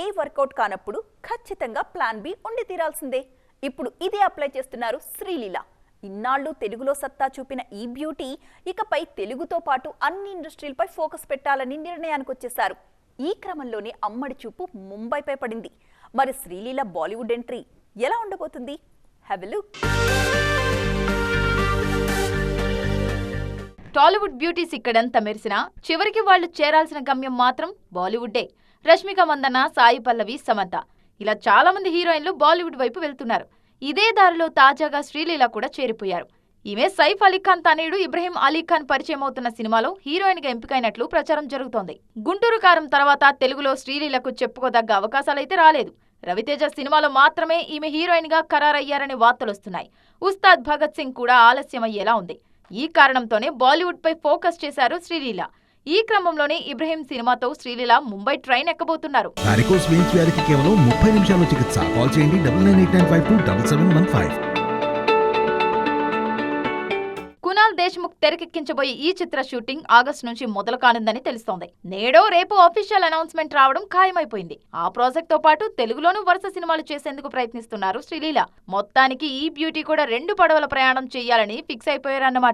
A workout కానప్పుడు ఖచ్చితంగా plan B ఉండి తీరాల్సిందే. ఇప్పుడు ఇదే అప్లై చేస్తున్నారు శ్రీలీల. ఇన్నాళ్ళు తెలుగులో సత్తా చూపిన ఈ బ్యూటీ ఇకపై తెలుగుతో పాటు అన్ని ఇండస్ట్రీలపై ఫోకస్ పెట్టాలని నిర్ణయానికి వచ్చేశారు ఈ క్రమంలోనే అమ్మడి చూపు ముంబైపై పడింది. మరి శ్రీలీల బాలీవుడ్ ఎంట్రీ ఎలా ఉండబోతుంది? హ్యావ్ లుక్ టాలీవుడ్ బ్యూటీస్ ఇక్కడంతా మెరిసినా చివరికి వాళ్ళు చేరాల్సిన గమ్యం మాత్రం బాలీవుడ్డే. రష్మిక మందన సాయి పల్లవి సమంత. ఇలా చాలా మంది హీరోయిన్లు బాలీవుడ్ వైపు వెళ్తున్నారు. ఇదే దారిలో తాజాగా శ్రీలీల కూడా చేరిపోయారు. ఈమె సైఫ్ అలీ ఖాన్ తనయుడు ఇబ్రహీం అలీ ఖాన్ పరిచయం అవుతున్న సినిమాలో హీరోయిన్గా ఎంపికైనట్లు ప్రచారం జరుగుతోంది. గుంటూరు కారం తర్వాత తెలుగులో శ్రీలీలకు చెప్పుకోదగ్గ అవకాశాలైతే రాలేదు. రవితేజ సినిమాలో మాత్రమే ఈమె హీరోయిన్గా ఖరారయ్యారనే వార్తలొస్తున్నాయి. ఉస్తాద్ భగత్ సింగ్ కూడా ఆలస్యమయ్యేలా ఉంది. ఈ కారణంతోనే బాలీవుడ్ పై ఫోకస్ చేశారు శ్రీలీల. ఈ క్రమంలోనే ఇబ్రహీం సినిమాతో శ్రీలీల ముంబై ట్రైన్ ఎక్కబోతున్నారు. వారికోస్ వెయిన్స్ వ్యాధికి కేవలం ముప్పై నిమిషాల్లో చికిత్స. కాల్ చేయండి double nine eight nine five two double seven one five. Kunal Deshmukh తెరకెక్కించబోయే ఈ చిత్ర షూటింగ్ ఆగస్టు నుంచి మొదలు కానుందని తెలుస్తోంది. నేడో రేపు అఫీషియల్ అనౌన్స్మెంట్ రావడం ఖాయమైపోయింది. ఆ ప్రాజెక్ట్తో పాటు తెలుగులోనూ వరుస సినిమాలు చేసేందుకు ప్రయత్నిస్తున్నారు శ్రీలీల. మొత్తానికి ఈ బ్యూటీ కూడా రెండు పడవల ప్రయాణం చేయాలని ఫిక్స్ అయిపోయారన్నమాట.